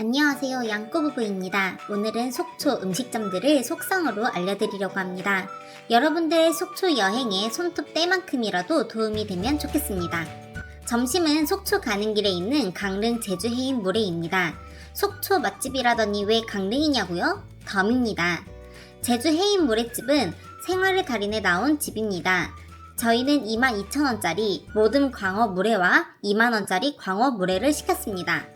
안녕하세요. 양꼬부부입니다. 오늘은 속초 음식점들을 속성으로 알려드리려고 합니다. 여러분들의 속초 여행에 손톱 떼만큼이라도 도움이 되면 좋겠습니다. 점심은 속초 가는 길에 있는 강릉 제주 해인 모래입니다. 속초 맛집이라더니 왜 강릉이냐고요? 덤입니다. 제주 해인 모래집은 생활의 달인에 나온 집입니다. 저희는 22,000원짜리 모듬 광어 물회와 2만원짜리 광어 물회를 시켰습니다.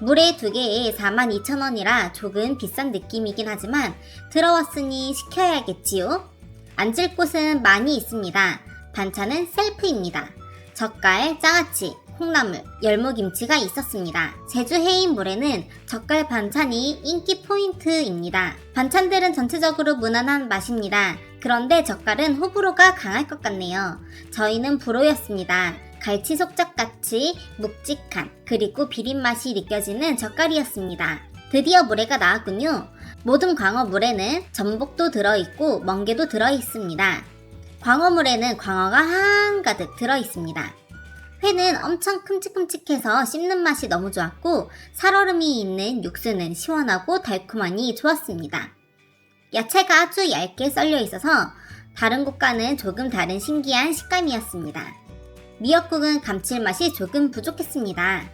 물회 두 개에 42,000원이라 조금 비싼 느낌이긴 하지만 들어왔으니 시켜야겠지요? 앉을 곳은 많이 있습니다. 반찬은 셀프입니다. 젓갈, 장아찌, 콩나물, 열무김치가 있었습니다. 제주 해인 물에는 젓갈 반찬이 인기 포인트입니다. 반찬들은 전체적으로 무난한 맛입니다. 그런데 젓갈은 호불호가 강할 것 같네요. 저희는 불호였습니다. 갈치 속젓같이 묵직한 그리고 비린 맛이 느껴지는 젓갈이었습니다. 드디어 물회가 나왔군요. 모든 광어 물에는 전복도 들어있고 멍게도 들어있습니다. 광어 물에는 광어가 한가득 들어있습니다. 회는 엄청 큼직큼직해서 씹는 맛이 너무 좋았고 살얼음이 있는 육수는 시원하고 달콤하니 좋았습니다. 야채가 아주 얇게 썰려 있어서 다른 곳과는 조금 다른 신기한 식감이었습니다. 미역국은 감칠맛이 조금 부족했습니다.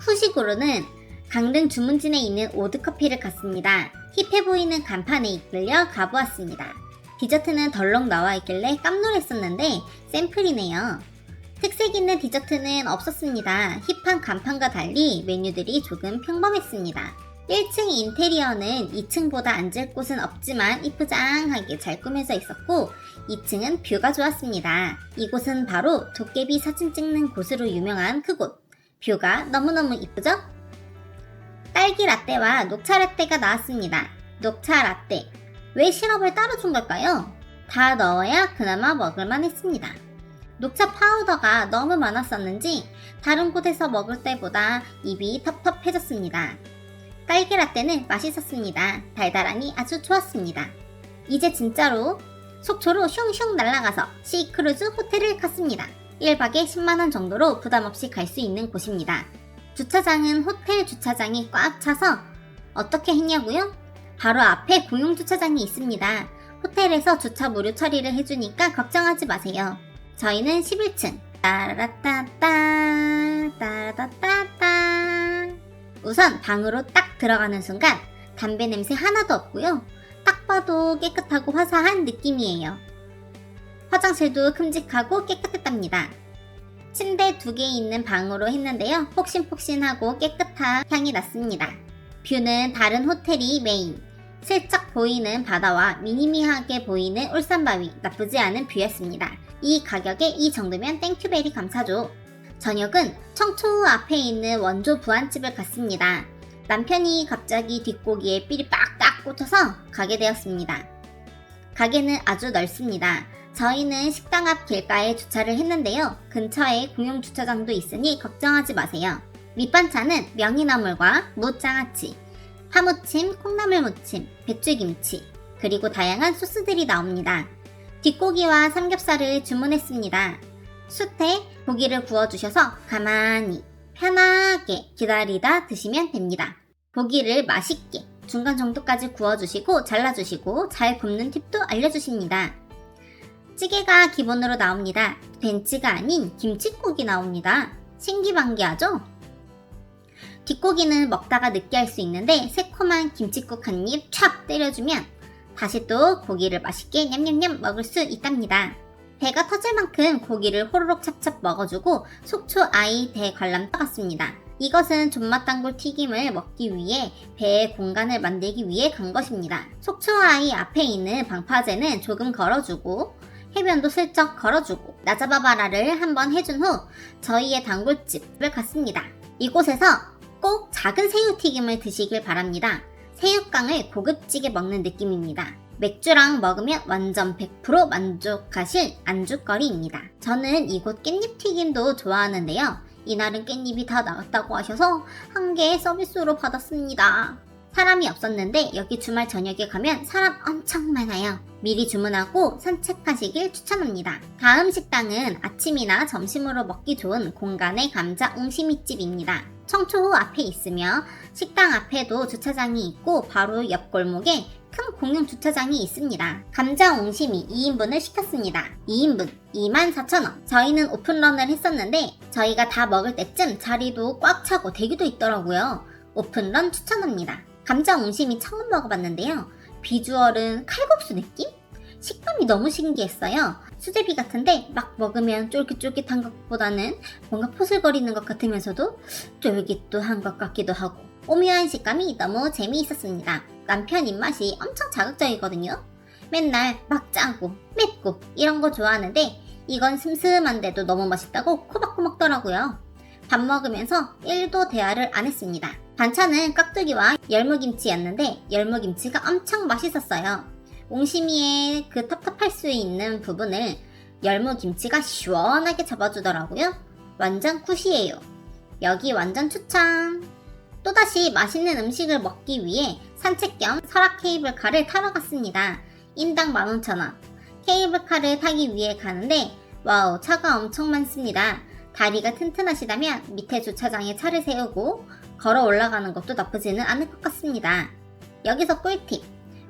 후식으로는 강릉 주문진에 있는 오드커피를 갔습니다. 힙해 보이는 간판에 이끌려 가보았습니다. 디저트는 덜렁 나와 있길래 깜놀했었는데 샘플이네요. 특색 있는 디저트는 없었습니다. 힙한 간판과 달리 메뉴들이 조금 평범했습니다. 1층 인테리어는 2층보다 앉을 곳은 없지만 이쁘장하게 잘 꾸며져 있었고 2층은 뷰가 좋았습니다. 이곳은 바로 도깨비 사진 찍는 곳으로 유명한 그곳. 뷰가 너무너무 이쁘죠? 딸기 라떼와 녹차 라떼가 나왔습니다. 녹차 라떼. 왜 시럽을 따로 준 걸까요? 다 넣어야 그나마 먹을만 했습니다. 녹차 파우더가 너무 많았었는지 다른 곳에서 먹을 때보다 입이 텁텁해졌습니다. 딸기 라떼는 맛있었습니다. 달달하니 아주 좋았습니다. 이제 진짜로 속초로 슝슝 날아가서 시크루즈 호텔을 갔습니다. 1박에 10만원 정도로 부담없이 갈 수 있는 곳입니다. 주차장은 호텔 주차장이 꽉 차서 어떻게 했냐고요? 바로 앞에 공용 주차장이 있습니다. 호텔에서 주차 무료 처리를 해주니까 걱정하지 마세요. 저희는 11층. 따라따따, 따라따따따. 우선 방으로 딱 들어가는 순간 담배 냄새 하나도 없고요. 딱 봐도 깨끗하고 화사한 느낌이에요. 화장실도 큼직하고 깨끗했답니다. 침대 두 개 있는 방으로 했는데요. 폭신폭신하고 깨끗한 향이 났습니다. 뷰는 다른 호텔이 메인. 슬쩍 보이는 바다와 미니미하게 보이는 울산바위 나쁘지 않은 뷰였습니다. 이 가격에 이 정도면 땡큐베리 감사죠. 저녁은 청초 앞에 있는 원조 부안집을 갔습니다. 남편이 갑자기 뒷고기에 삘이 빡딱 꽂혀서 가게 되었습니다. 가게는 아주 넓습니다. 저희는 식당 앞 길가에 주차를 했는데요. 근처에 공용 주차장도 있으니 걱정하지 마세요. 밑반찬은 명이나물과 무장아찌, 파무침, 콩나물 무침, 배추김치, 그리고 다양한 소스들이 나옵니다. 뒷고기와 삼겹살을 주문했습니다. 숯에 고기를 구워주셔서 가만히 편하게 기다리다 드시면 됩니다. 고기를 맛있게 중간 정도까지 구워주시고 잘라주시고 잘 굽는 팁도 알려주십니다. 찌개가 기본으로 나옵니다. 된치가 아닌 김치국이 나옵니다. 신기반기하죠? 뒷고기는 먹다가 느끼할 수 있는데 새콤한 김치국 한 입 촥 때려주면 다시 또 고기를 맛있게 냠냠냠 먹을 수 있답니다. 배가 터질 만큼 고기를 호로록 찹찹 먹어주고 속초 아이 대관람 떠갔습니다. 이것은 존맛단골 튀김을 먹기 위해 배에 공간을 만들기 위해 간 것입니다. 속초 아이 앞에 있는 방파제는 조금 걸어주고 해변도 슬쩍 걸어주고 나자바바라를 한번 해준 후 저희의 단골집을 갔습니다. 이곳에서 꼭 작은 새우튀김을 드시길 바랍니다. 새우깡을 고급지게 먹는 느낌입니다. 맥주랑 먹으면 완전 100% 만족하실 안주거리입니다. 저는 이곳 깻잎 튀김도 좋아하는데요. 이날은 깻잎이 다 나왔다고 하셔서 한 개 서비스로 받았습니다. 사람이 없었는데 여기 주말 저녁에 가면 사람 엄청 많아요. 미리 주문하고 산책하시길 추천합니다. 다음 식당은 아침이나 점심으로 먹기 좋은 공간의 감자 옹심이집입니다. 청초호 앞에 있으며 식당 앞에도 주차장이 있고 바로 옆 골목에 큰 공용 주차장이 있습니다. 감자 옹심이 2인분을 시켰습니다. 2인분 24,000원. 저희는 오픈런을 했었는데 저희가 다 먹을 때쯤 자리도 꽉 차고 대기도 있더라고요. 오픈런 추천합니다. 감자 옹심이 처음 먹어봤는데요. 비주얼은 칼국수 느낌? 식감이 너무 신기했어요. 수제비 같은데 막 먹으면 쫄깃쫄깃한 것보다는 뭔가 포슬거리는 것 같으면서도 쫄깃도 한 것 같기도 하고 오묘한 식감이 너무 재미있었습니다. 남편 입맛이 엄청 자극적이거든요. 맨날 막 짜고 맵고 이런 거 좋아하는데 이건 슴슴한데도 너무 맛있다고 코박코 먹더라고요. 밥 먹으면서 1도 대화를 안 했습니다. 반찬은 깍두기와 열무김치였는데 열무김치가 엄청 맛있었어요. 옹심이의 그 텁텁할 수 있는 부분을 열무김치가 시원하게 잡아주더라고요. 완전 굿이에요. 여기 완전 추천. 또다시 맛있는 음식을 먹기 위해 산책 겸 설악 케이블카를 타러 갔습니다. 인당 15,000원. 케이블카를 타기 위해 가는데 와우 차가 엄청 많습니다. 다리가 튼튼하시다면 밑에 주차장에 차를 세우고 걸어 올라가는 것도 나쁘지는 않을 것 같습니다. 여기서 꿀팁.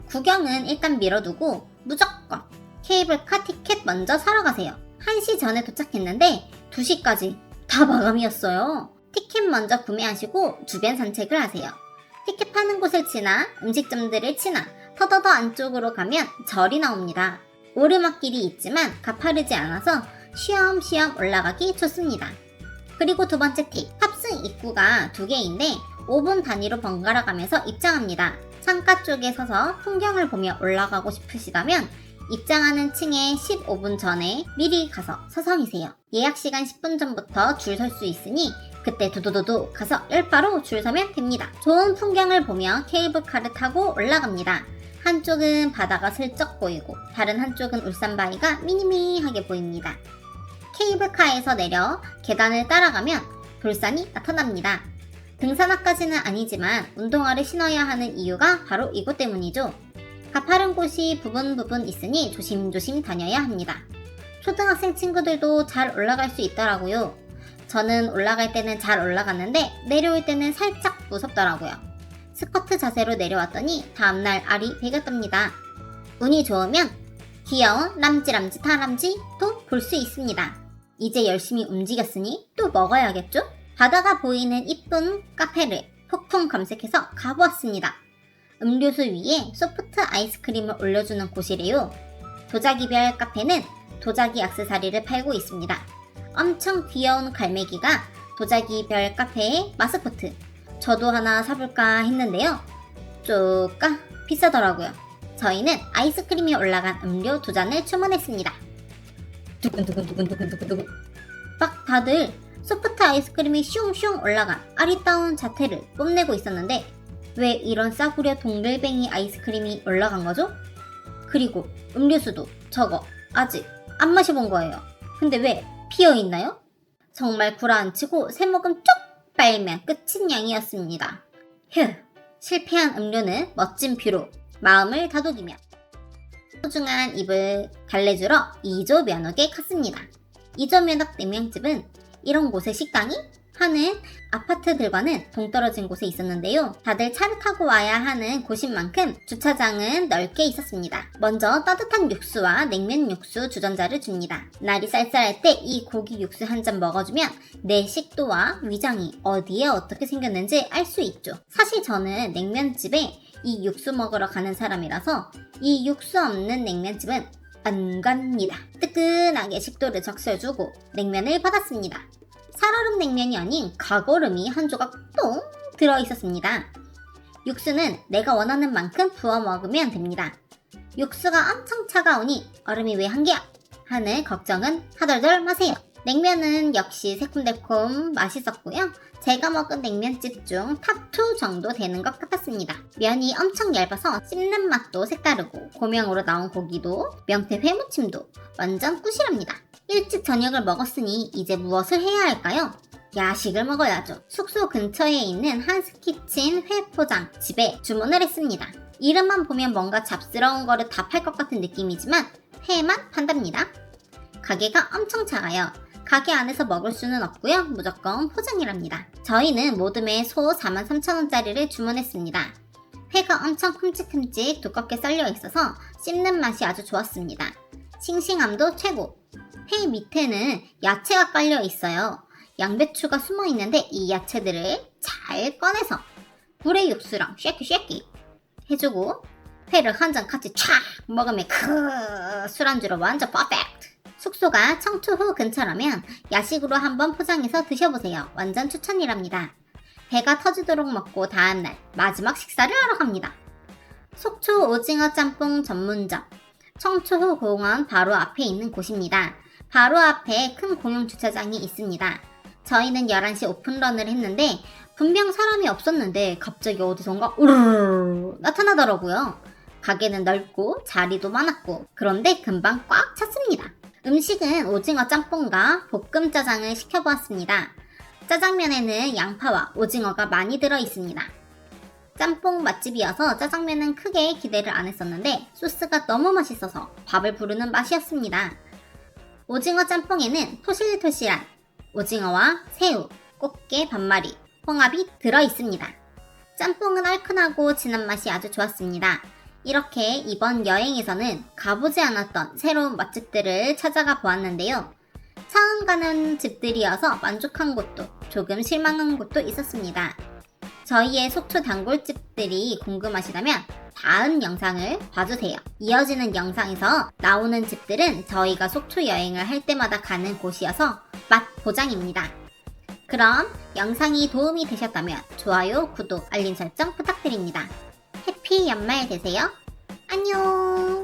구경은 일단 미뤄두고 무조건 케이블카 티켓 먼저 사러 가세요. 1시 전에 도착했는데 2시까지 다 마감이었어요. 티켓 먼저 구매하시고 주변 산책을 하세요. 티켓 파는 곳을 지나 음식점들을 지나 터더더 안쪽으로 가면 절이 나옵니다. 오르막길이 있지만 가파르지 않아서 쉬엄쉬엄 올라가기 좋습니다. 그리고 두 번째 팁, 탑승 입구가 두 개인데 5분 단위로 번갈아 가면서 입장합니다. 창가 쪽에 서서 풍경을 보며 올라가고 싶으시다면 입장하는 층에 15분 전에 미리 가서 서성이세요. 예약 시간 10분 전부터 줄 설 수 있으니 그때 두두두두 가서 일바로 줄 서면 됩니다. 좋은 풍경을 보며 케이블카를 타고 올라갑니다. 한쪽은 바다가 슬쩍 보이고 다른 한쪽은 울산 바위가 미니미하게 보입니다. 케이블카에서 내려 계단을 따라가면 돌산이 나타납니다. 등산화까지는 아니지만 운동화를 신어야 하는 이유가 바로 이것 때문이죠. 가파른 곳이 부분 부분 있으니 조심조심 다녀야 합니다. 초등학생 친구들도 잘 올라갈 수 있더라고요. 저는 올라갈 때는 잘 올라갔는데 내려올 때는 살짝 무섭더라고요. 스쿼트 자세로 내려왔더니 다음날 알이 배겼답니다. 운이 좋으면 귀여운 람지람지 타람쥐도 볼 수 있습니다. 이제 열심히 움직였으니 또 먹어야겠죠? 바다가 보이는 이쁜 카페를 폭풍 검색해서 가보았습니다. 음료수 위에 소프트 아이스크림을 올려주는 곳이래요. 도자기별 카페는 도자기 악세사리를 팔고 있습니다. 엄청 귀여운 갈매기가 도자기별 카페의 마스코트. 저도 하나 사볼까 했는데요. 쪼까 비싸더라고요. 저희는 아이스크림이 올라간 음료 두 잔을 주문했습니다. 두근두근두근두근두근 막 다들 소프트 아이스크림이 슝슝 올라간 아리따운 자태를 뽐내고 있었는데 왜 이런 싸구려 동글뱅이 아이스크림이 올라간 거죠? 그리고 음료수도 저거 아직 안 마셔본 거예요. 근데 왜 피어 있나요? 정말 구라안치고 세 모금 쭉 빨면 끝인 양이었습니다. 휴, 실패한 음료는 멋진 뷰로 마음을 다독이며 소중한 입을 달래주러 2조 면옥에 갔습니다. 2조 면옥 냉면집은 이런 곳의 식당이 하는 아파트들과는 동떨어진 곳에 있었는데요. 다들 차를 타고 와야 하는 곳인 만큼 주차장은 넓게 있었습니다. 먼저 따뜻한 육수와 냉면 육수 주전자를 줍니다. 날이 쌀쌀할 때 이 고기 육수 한 잔 먹어주면 내 식도와 위장이 어디에 어떻게 생겼는지 알 수 있죠. 사실 저는 냉면집에 이 육수 먹으러 가는 사람이라서 이 육수 없는 냉면집은 안 갑니다. 뜨끈하게 식도를 적셔주고 냉면을 받았습니다. 살얼음 냉면이 아닌 가거름이 한 조각 똥 들어 있었습니다. 육수는 내가 원하는 만큼 부어 먹으면 됩니다. 육수가 엄청 차가우니 얼음이 왜 한 개야? 하는 걱정은 하덜덜 마세요. 냉면은 역시 새콤달콤 맛있었고요. 제가 먹은 냉면집 중 탑2 정도 되는 것 같았습니다. 면이 엄청 얇아서 씹는 맛도 색다르고 고명으로 나온 고기도 명태 회무침도 완전 꿀이랍니다. 일찍 저녁을 먹었으니 이제 무엇을 해야 할까요? 야식을 먹어야죠. 숙소 근처에 있는 한스키친 회포장 집에 주문을 했습니다. 이름만 보면 뭔가 잡스러운 거를 다 팔 것 같은 느낌이지만 회만 판답니다. 가게가 엄청 작아요. 가게 안에서 먹을 수는 없고요. 무조건 포장이랍니다. 저희는 모듬에 소 43,000원짜리를 주문했습니다. 회가 엄청 큼직큼직 두껍게 썰려 있어서 씹는 맛이 아주 좋았습니다. 싱싱함도 최고. 회 밑에는 야채가 깔려 있어요. 양배추가 숨어 있는데 이 야채들을 잘 꺼내서 불의 육수랑 쉐키 쉐키 해주고 회를 한 잔 같이 촥 먹으면 크 술안주로 완전 퍼펙트. 숙소가 청초호 근처라면 야식으로 한번 포장해서 드셔보세요. 완전 추천이랍니다. 배가 터지도록 먹고 다음날 마지막 식사를 하러 갑니다. 속초 오징어 짬뽕 전문점. 청초호 공원 바로 앞에 있는 곳입니다. 바로 앞에 큰 공용 주차장이 있습니다. 저희는 11시 오픈런을 했는데 분명 사람이 없었는데 갑자기 어디선가 우르르 나타나더라고요. 가게는 넓고 자리도 많았고 그런데 금방 꽉 찼습니다. 음식은 오징어 짬뽕과 볶음 짜장을 시켜보았습니다. 짜장면에는 양파와 오징어가 많이 들어 있습니다. 짬뽕 맛집이어서 짜장면은 크게 기대를 안 했었는데 소스가 너무 맛있어서 밥을 부르는 맛이었습니다. 오징어 짬뽕에는 토실토실한 오징어와 새우, 꽃게 반마리, 홍합이 들어 있습니다. 짬뽕은 얼큰하고 진한 맛이 아주 좋았습니다. 이렇게 이번 여행에서는 가보지 않았던 새로운 맛집들을 찾아가 보았는데요. 처음 가는 집들이어서 만족한 곳도 조금 실망한 곳도 있었습니다. 저희의 속초 단골집들이 궁금하시다면 다음 영상을 봐주세요. 이어지는 영상에서 나오는 집들은 저희가 속초 여행을 할 때마다 가는 곳이어서 맛 보장입니다. 그럼 영상이 도움이 되셨다면 좋아요, 구독, 알림 설정 부탁드립니다. 해피 연말 되세요. 안녕!